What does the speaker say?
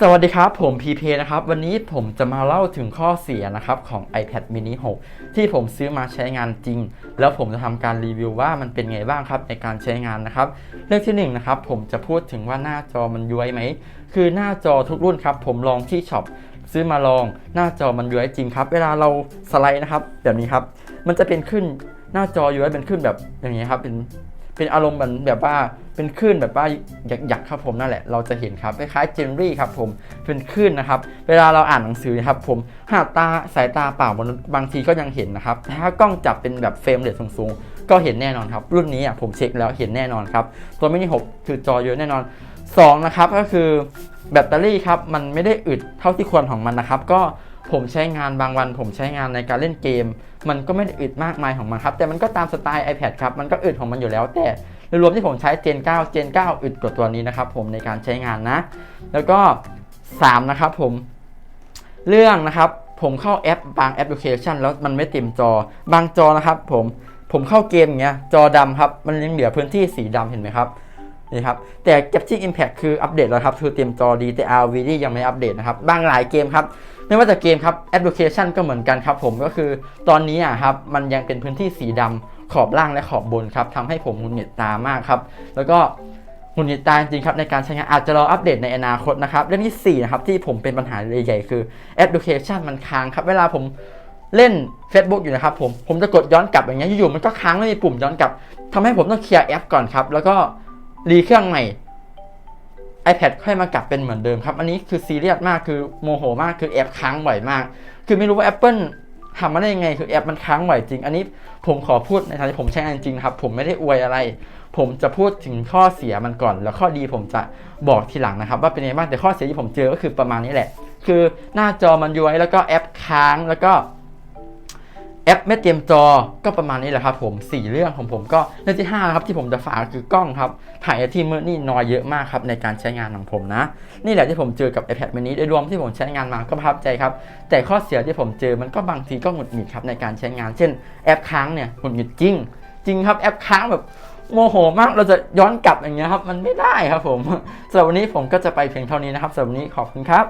สวัสดีครับ ผมพีเพนะครับ วันนี้ผมจะมาเล่าถึงข้อเสียนะครับของ iPad mini 6 ที่ผมซื้อมาใช้งานจริง แล้วผมจะทำการรีวิวว่ามันเป็นไงบ้างครับในการใช้งานนะครับ เรื่องที่หนึ่งนะครับผมจะพูดถึงว่าหน้าจอมันย้วยไหม คือหน้าจอทุกรุ่นครับผมลองที่ช็อปซื้อมาลองหน้าจอมันย้วยจริงครับ เวลาเราสไลด์นะครับแบบนี้ครับ มันจะเป็นขึ้นหน้าจอย้วยเป็นขึ้นแบบอย่างนี้ครับเป็น เป็นอารมณ์แบบแบบว่าเป็นคลื่นแบบว่าหยักๆครับผมนั่นแหละเราจะเห็นครับคล้ายๆเจนรี่ครับผมเป็นคลื่นนะครับ เวลาเราอ่านหนังสือนะครับผมหากตาสายตาเปล่าบางทีก็ยังเห็นนะครับแต่ถ้ากล้องจับเป็นแบบเฟรมเรทสูงๆ ก็เห็นแน่นอนครับ รุ่นนี้อะผมเช็คแล้วเห็นแน่นอนครับ ตัวมินิ6คือจอเยอะแน่นอน 2 นะครับก็คือแบตเตอรี่ครับมันไม่ได้อึดเท่าที่ควรของมันนะครับ ก็ ผมใช้งานบางวัน ผมใช้งานในการเล่นเกม มันก็ไม่ได้อึดมากมายของมันครับ แต่มันก็ตามสไตล์ iPad ครับ มันก็อึดของมันอยู่แล้ว แต่รวมที่ผมใช้ Gen 9 Gen 9 อึดกว่าตัวนี้นะครับผมในการใช้งานนะ แล้วก็ 3 นะครับผม เรื่องนะครับผมเข้าแอปบางแอปพลิเคชัน แล้วมันไม่เต็มจอ บางจอนะครับผมผมเข้าเกมอย่างเงี้ยจอดำครับ มันยังเหลือพื้นที่สีดำเห็นไหมครับ นี่ครับแต่ Capture Impact คืออัปเดตแล้วครับคือเตรียมจอดีแต่ RV นี่ยังไม่อัปเดตนะครับบางหลายเกมครับไม่ว่าจะเกมครับแอปพลิเคชันก็เหมือนกันครับผมก็คือตอนนี้อะครับมันยังเป็นพื้นที่สีดำขอบล่างและขอบบนครับทำให้ผมหงุดหงิดตามากครับแล้วก็หงุดหงิดตาจริงครับในการใช้งานอาจจะรออัปเดตในอนาคตนะครับเรื่องที่สี่นะครับที่ผมเป็นปัญหาใหญ่ๆคือแอปพลิเคชันมันค้างครับเวลาผมเล่น Facebook อยู่นะครับผมผมจะกดย้อนกลับอย่างเงี้ยอยู่ๆมันก็ค้างไม่มีปุ่มย้อนกลับทำให้ผมต้องเคลียร์แอปก่อนครับแล้วก็ รีเครื่องใหม่ iPad ค่อยมากลับเป็นเหมือนเดิมครับ อันนี้คือซีเรียสมากคือโมโหมากคือแอปค้างบ่อยมาก คือไม่รู้ว่า Apple ทำมาได้ยังไงคือแอปมันค้างบ่อยจริง อันนี้ผมขอพูดในฐานะที่ผมใช้งานจริงครับ ผมไม่ได้อวยอะไร ผมจะพูดถึงข้อเสียมันก่อน แล้วข้อดีผมจะบอกทีหลังนะครับ ว่าเป็นยังไงบ้างแต่ข้อเสียที่ผมเจอก็คือประมาณนี้แหละ คือหน้าจอมันย้วยแล้วก็แอปค้างแล้วก็ แอปไม่เตรียมจอก็ประมาณนี้แหละครับผม 4 เรื่องของผมก็เรื่องที่5ครับที่ผมจะฝากคือกล้องครับถ่ายที่มืดนี่น้อยเยอะมากครับในการใช้งานของผมนะ นี่แหละที่ผมเจอกับ iPad mini โดยรวมที่ผมใช้งานมาก็ประทับใจครับ แต่ข้อเสียที่ผมเจอมันก็บางทีก็หงุดหงิดครับในการใช้งาน เช่นแอปค้างเนี่ยหงุดหงิดจริง จริงครับแอปค้างแบบโมโหมากเราจะย้อนกลับอย่างเงี้ยครับมันไม่ได้ครับผมสำหรับวันนี้ผมก็จะไปเพียงเท่านี้นะครับสำหรับวันนี้ขอบคุณครับ